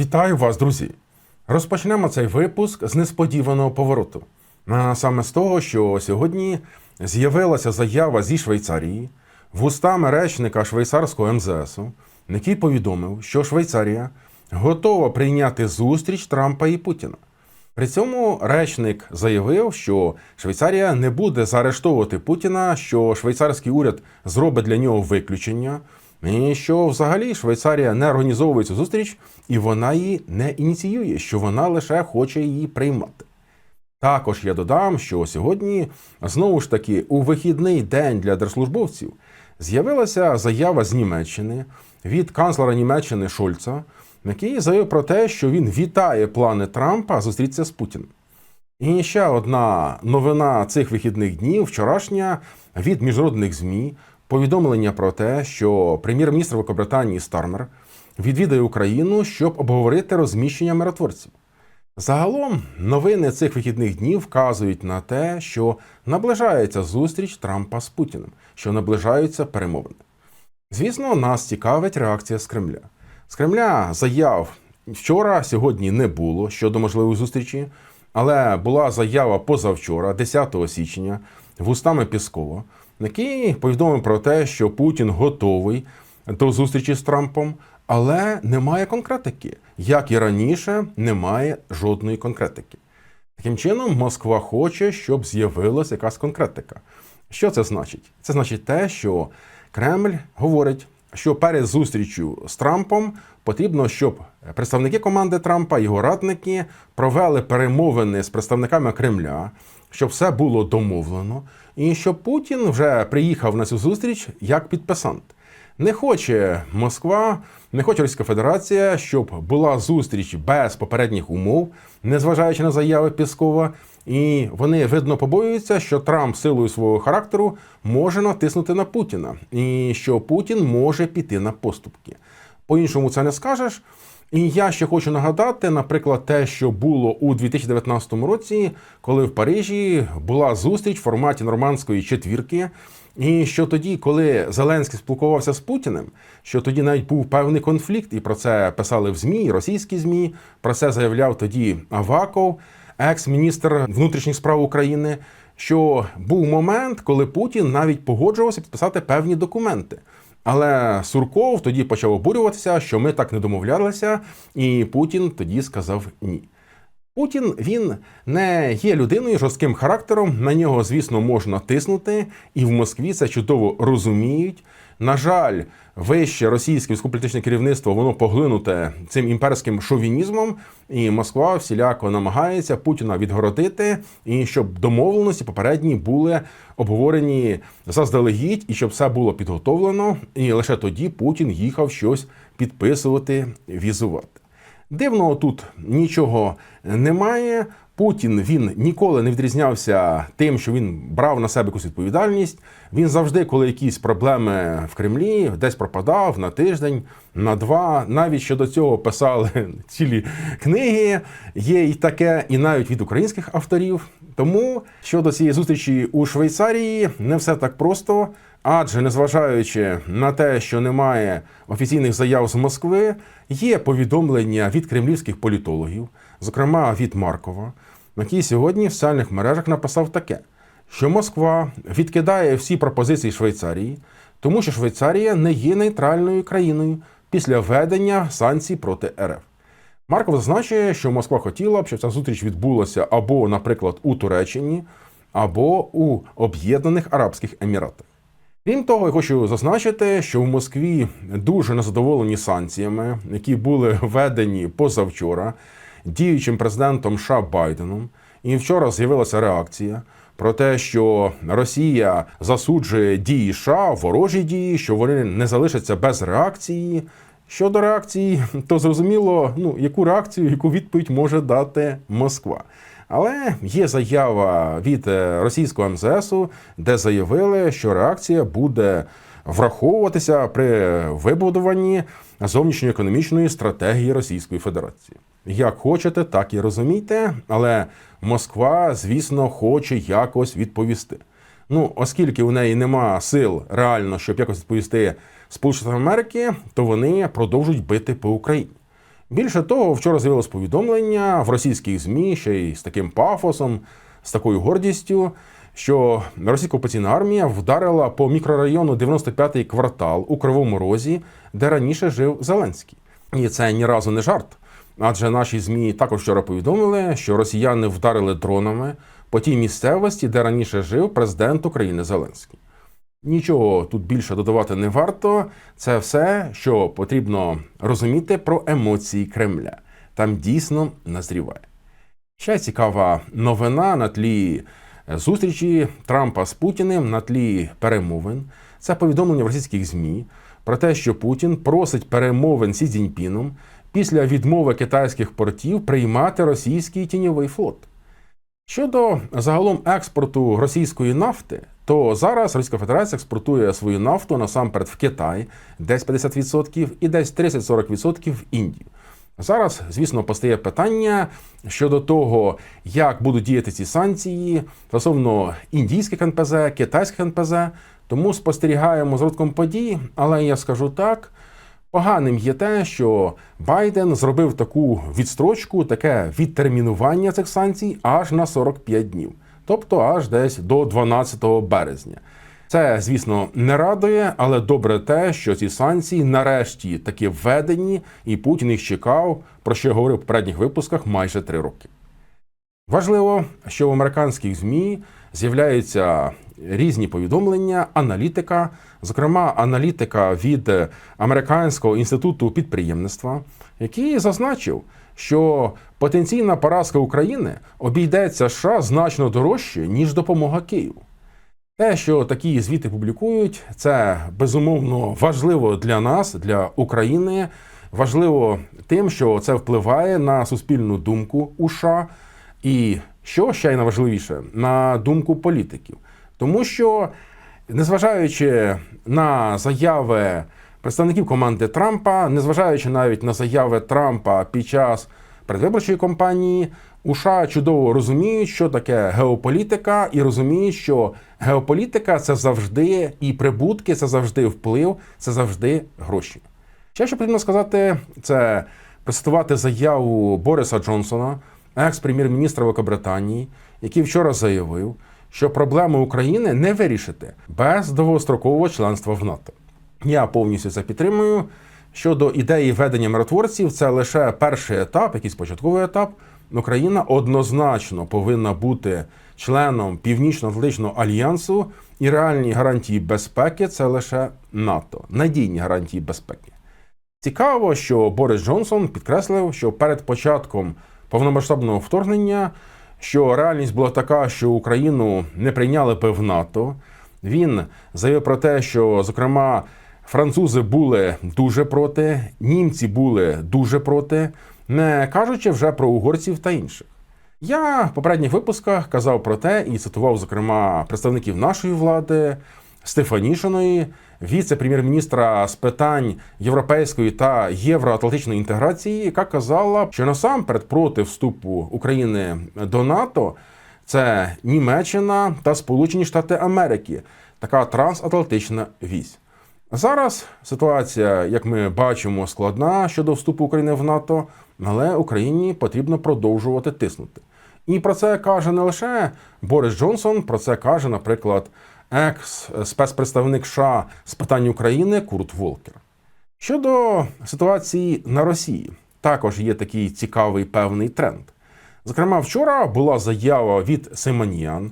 Вітаю вас, друзі! Розпочнемо цей випуск з несподіваного повороту. Саме з того, що сьогодні з'явилася заява зі Швейцарії вустами речника швейцарського МЗСу, який повідомив, що Швейцарія готова прийняти зустріч Трампа і Путіна. При цьому речник заявив, що Швейцарія не буде заарештовувати Путіна, що швейцарський уряд зробить для нього виключення, і що взагалі Швейцарія не організовує цю зустріч і вона її не ініціює, що вона лише хоче її приймати. Також я додам, що сьогодні знову ж таки у вихідний день для держслужбовців з'явилася заява з Німеччини від канцлера Німеччини Шольца, який заявив про те, що він вітає плани Трампа зустрітися з Путіним. І ще одна новина цих вихідних днів вчорашня від міжнародних ЗМІ повідомлення про те, що прем'єр-міністр Великобританії Стармер відвідає Україну, щоб обговорити розміщення миротворців. Загалом новини цих вихідних днів вказують на те, що наближається зустріч Трампа з Путіним, що наближаються перемовини. Звісно, нас цікавить реакція з Кремля. З Кремля заяв вчора, сьогодні не було щодо можливої зустрічі, але була заява позавчора, 10 січня, вустами Піскова, який повідомив про те, що Путін готовий до зустрічі з Трампом, але немає конкретики. Як і раніше, немає жодної конкретики. Таким чином, Москва хоче, щоб з'явилася якась конкретика. Що це значить? Це значить те, що Кремль говорить, що перед зустрічю з Трампом потрібно, щоб представники команди Трампа, його радники, провели перемовини з представниками Кремля, щоб все було домовлено, і щоб Путін вже приїхав на цю зустріч як підписант. Не хоче Москва, не хоче Російська Федерація, щоб була зустріч без попередніх умов, незважаючи на заяви Піскова. І вони видно побоюються, що Трамп силою свого характеру може натиснути на Путіна, і що Путін може піти на поступки. По-іншому це не скажеш. І я ще хочу нагадати, наприклад, те, що було у 2019 році, коли в Парижі була зустріч в форматі нормандської четвірки. І що тоді, коли Зеленський спілкувався з Путіним, що тоді навіть був певний конфлікт, і про це писали в ЗМІ, російські ЗМІ, про це заявляв тоді Аваков, екс-міністр внутрішніх справ України. Що був момент, коли Путін навіть погоджувався підписати певні документи. Але Сурков тоді почав обурюватися, що ми так не домовлялися, і Путін тоді сказав ні. Путін він не є людиною жорстким характером. На нього, звісно, можна тиснути, і в Москві це чудово розуміють. На жаль, вище російське військово-політичне керівництво воно поглинуте цим імперським шовінізмом, і Москва всіляко намагається Путіна відгородити, і щоб домовленості попередні були обговорені заздалегідь, і щоб все було підготовлено. І лише тоді Путін їхав щось підписувати, візувати. Дивного тут нічого немає. Путін він ніколи не відрізнявся тим, що він брав на себе якусь відповідальність. Він завжди, коли якісь проблеми в Кремлі, десь пропадав на тиждень, на два. Навіть щодо цього писали цілі книги. Є і таке, і навіть від українських авторів. Тому щодо цієї зустрічі у Швейцарії не все так просто. Адже незважаючи на те, що немає офіційних заяв з Москви, є повідомлення від кремлівських політологів, зокрема від Маркова, який сьогодні в соціальних мережах написав таке, що Москва відкидає всі пропозиції Швейцарії, тому що Швейцарія не є нейтральною країною після введення санкцій проти РФ. Марков зазначує, що Москва хотіла б, щоб ця зустріч відбулася або, наприклад, у Туреччині, або у Об'єднаних Арабських Еміратах. Крім того, я хочу зазначити, що в Москві дуже незадоволені санкціями, які були введені позавчора діючим президентом США Байденом. І вчора з'явилася реакція про те, що Росія засуджує дії США, ворожі дії, що вони не залишаться без реакції. Щодо реакції, то зрозуміло, ну яку реакцію, яку відповідь може дати Москва. Але є заява від е, російського МЗСу, де заявили, що реакція буде враховуватися при вибудуванні зовнішньоекономічної стратегії Російської Федерації. Як хочете, так і розумійте, але Москва, звісно, хоче якось відповісти. Ну, оскільки у неї нема сил реально, щоб якось відповісти Сполучених Америки, то вони продовжують бити по Україні. Більше того, вчора з'явилось повідомлення в російських ЗМІ, ще й з таким пафосом, з такою гордістю, що російська окупаційна армія вдарила по мікрорайону 95-й квартал у Кривому Розі, де раніше жив Зеленський. І це ні разу не жарт. Адже наші ЗМІ також вчора повідомили, що росіяни вдарили дронами по тій місцевості, де раніше жив президент України Зеленський. Нічого тут більше додавати не варто. Це все, що потрібно розуміти про емоції Кремля. Там дійсно назріває. Ще цікава новина на тлі зустрічі Трампа з Путіним на тлі перемовин. Це повідомлення в російських ЗМІ про те, що Путін просить перемовин Сі Цзіньпіном після відмови китайських портів приймати російський тіньовий флот. Щодо загалом експорту російської нафти, то зараз Російська Федерація експортує свою нафту насамперед в Китай, десь 50% і десь 30-40% в Індію. Зараз, звісно, постає питання щодо того, як будуть діяти ці санкції стосовно індійських НПЗ, китайських НПЗ. Тому спостерігаємо з розвитком подій, але я скажу так. Поганим є те, що Байден зробив таку відстрочку, таке відтермінування цих санкцій аж на 45 днів, тобто аж десь до 12 березня. Це, звісно, не радує, але добре те, що ці санкції нарешті таки введені, і Путін їх чекав, про що я говорив в попередніх випусках майже три роки. Важливо, що в американських ЗМІ з'являються різні повідомлення, аналітика, зокрема, аналітика від Американського інституту підприємництва, який зазначив, що потенційна поразка України обійдеться США значно дорожче, ніж допомога Києву. Те, що такі звіти публікують, це безумовно важливо для нас, для України. Важливо тим, що це впливає на суспільну думку у США, і що ще й найважливіше, на думку політиків. Тому що, незважаючи на заяви представників команди Трампа, незважаючи навіть на заяви Трампа під час передвиборчої кампанії, у США чудово розуміють, що таке геополітика, і розуміють, що геополітика це завжди і прибутки, це завжди вплив, це завжди гроші. Ще що потрібно сказати, це процитувати заяву Бориса Джонсона, екс-прем'єр-міністра Великобританії, який вчора заявив, що проблеми України не вирішити без довгострокового членства в НАТО. Я повністю це підтримую. Щодо ідеї ведення миротворців, це лише перший етап, якийсь початковий етап. Україна однозначно повинна бути членом Північно-Атлантичного альянсу, і реальні гарантії безпеки це лише НАТО, надійні гарантії безпеки. Цікаво, що Борис Джонсон підкреслив, що перед початком повномасштабного вторгнення, що реальність була така, що Україну не прийняли би в НАТО. Він заявив про те, що зокрема. Французи були дуже проти, німці були дуже проти, не кажучи вже про угорців та інших. Я в попередніх випусках казав про те і цитував, зокрема, представників нашої влади Стефанішиної, віце-прем'єр-міністра з питань європейської та євроатлантичної інтеграції, яка казала, що насамперед проти вступу України до НАТО це Німеччина та Сполучені Штати Америки, така трансатлантична вісь. Зараз ситуація, як ми бачимо, складна щодо вступу України в НАТО, але Україні потрібно продовжувати тиснути. І про це каже не лише Борис Джонсон, про це каже, наприклад, екс-спецпредставник США з питань України Курт Волкер. Щодо ситуації на Росії, також є такий цікавий певний тренд. Зокрема, вчора була заява від Симоніан,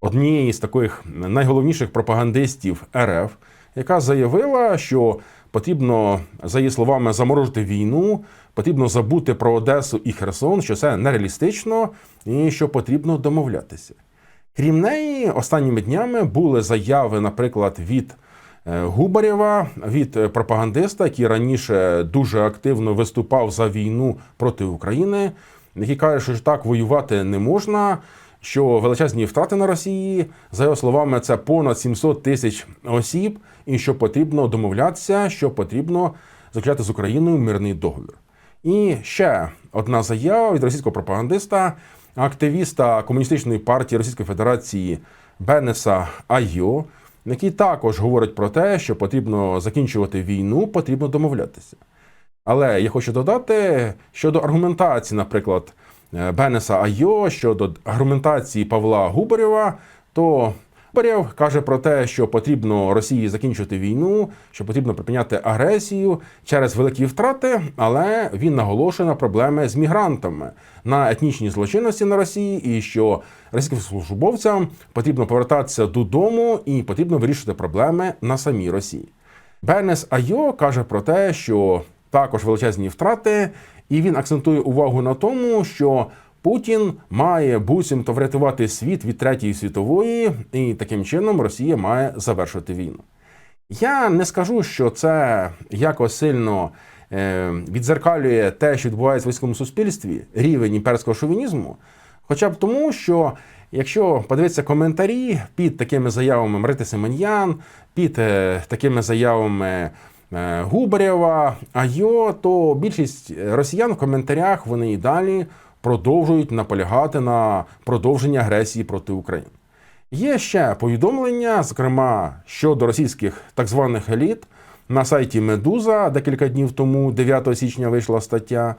однієї з таких найголовніших пропагандистів РФ яка заявила, що потрібно, за її словами, заморожити війну, потрібно забути про Одесу і Херсон, що це нереалістично і що потрібно домовлятися. Крім неї, останніми днями були заяви, наприклад, від е, Губарєва, від пропагандиста, який раніше дуже активно виступав за війну проти України, який каже, що так воювати не можна що величезні втрати на Росії, за його словами, це понад 700 тисяч осіб, і що потрібно домовлятися, що потрібно заключати з Україною мирний договір. І ще одна заява від російського пропагандиста, активіста комуністичної партії Російської Федерації Бенеса Айо, який також говорить про те, що потрібно закінчувати війну, потрібно домовлятися. Але я хочу додати щодо аргументації, наприклад, е, Бенеса Айо, щодо аргументації Павла Губарєва, то Губарєв каже про те, що потрібно Росії закінчити війну, що потрібно припиняти агресію через великі втрати, але він наголошує на проблеми з мігрантами, на етнічній злочинності на Росії, і що російським службовцям потрібно повертатися додому і потрібно вирішити проблеми на самій Росії. Бернес Айо каже про те, що також величезні втрати, і він акцентує увагу на тому, що Путін має буцімто врятувати світ від третьої світової, і таким чином Росія має завершити війну. Я не скажу, що це якось сильно е, відзеркалює те, що відбувається в військовому суспільстві, рівень імперського шовінізму. Хоча б тому, що якщо подивитися коментарі під такими заявами Мрити Семен'ян, під е, такими заявами е, Губарєва, Айо, то більшість росіян в коментарях вони і далі продовжують наполягати на продовженні агресії проти України. Є ще повідомлення, зокрема щодо російських так званих еліт на сайті Медуза декілька днів тому, 9 січня, вийшла стаття.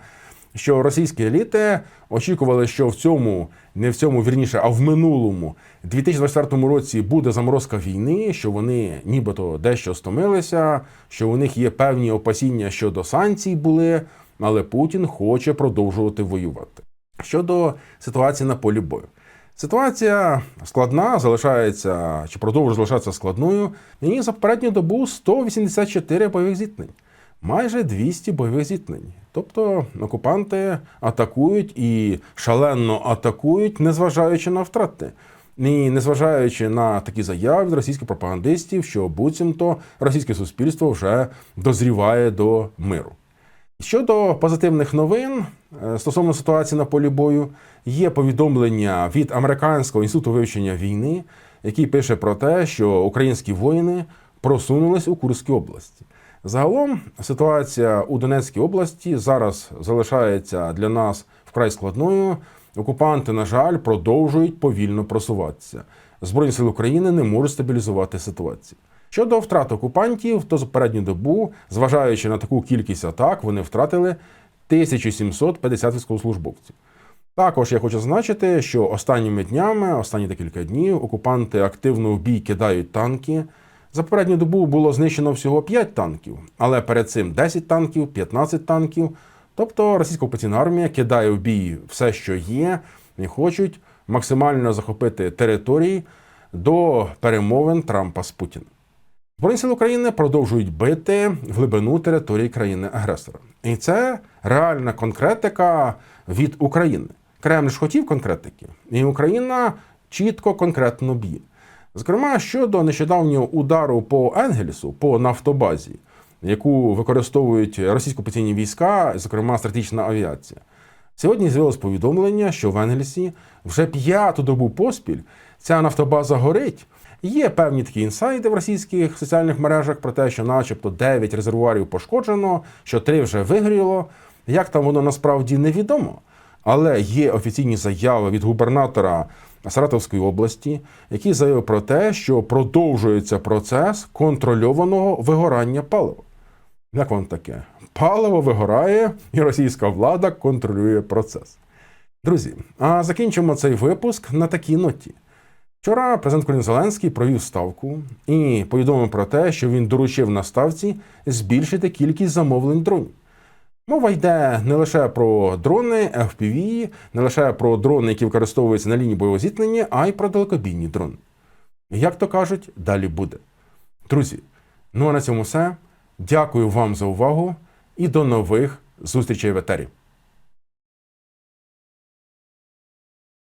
Що російські еліти очікували, що в цьому, не в цьому вірніше, а в минулому 2024 році буде заморозка війни, що вони нібито дещо стомилися, що у них є певні опасіння щодо санкцій були, але Путін хоче продовжувати воювати. Щодо ситуації на полі бою. Ситуація складна, залишається чи продовжує залишатися складною. І за попередню добу 184 бойових зіткнень, майже 200 бойових зіткнень. Тобто окупанти атакують і шалено атакують, незважаючи на втрати. І незважаючи на такі заяви від російських пропагандистів, що буцімто російське суспільство вже дозріває до миру. Щодо позитивних новин стосовно ситуації на полі бою, є повідомлення від Американського інституту вивчення війни, який пише про те, що українські воїни просунулись у Курській області. Загалом ситуація у Донецькій області зараз залишається для нас вкрай складною. Окупанти, на жаль, продовжують повільно просуватися. Збройні сили України не можуть стабілізувати ситуацію. Щодо втрат окупантів, то за передню добу, зважаючи на таку кількість атак, вони втратили 1750 військовослужбовців. Також я хочу зазначити, що останніми днями, останні декілька днів, окупанти активно в бій кидають танки. За попередню добу було знищено всього 5 танків, але перед цим 10 танків, 15 танків. Тобто російська окупаційна армія кидає в бій все, що є, і хочуть максимально захопити території до перемовин Трампа з Путіним. Збройні сили України продовжують бити в глибину території країни-агресора. І це реальна конкретика від України. Кремль ж хотів конкретики, і Україна чітко конкретно б'є. Зокрема, щодо нещодавнього удару по Енгельсу, по нафтобазі, яку використовують російсько окупаційні війська, зокрема стратегічна авіація. Сьогодні з'явилось повідомлення, що в Енгельсі вже п'яту добу поспіль ця нафтобаза горить. Є певні такі інсайди в російських соціальних мережах про те, що, начебто, 9 резервуарів пошкоджено, що 3 вже вигоріло. Як там воно насправді невідомо. Але є офіційні заяви від губернатора Саратовської області, який заявив про те, що продовжується процес контрольованого вигорання палива. Як вам таке? Паливо вигорає, і російська влада контролює процес. Друзі, а закінчимо цей випуск на такій ноті. Вчора президент Колін Зеленський провів ставку і повідомив про те, що він доручив на ставці збільшити кількість замовлень дронів. Мова йде не лише про дрони, FPV, не лише про дрони, які використовуються на лінії бойового зіткнення, а й про далекобійні дрони. Як то кажуть, далі буде. Друзі, ну а на цьому все. Дякую вам за увагу і до нових зустрічей в етері.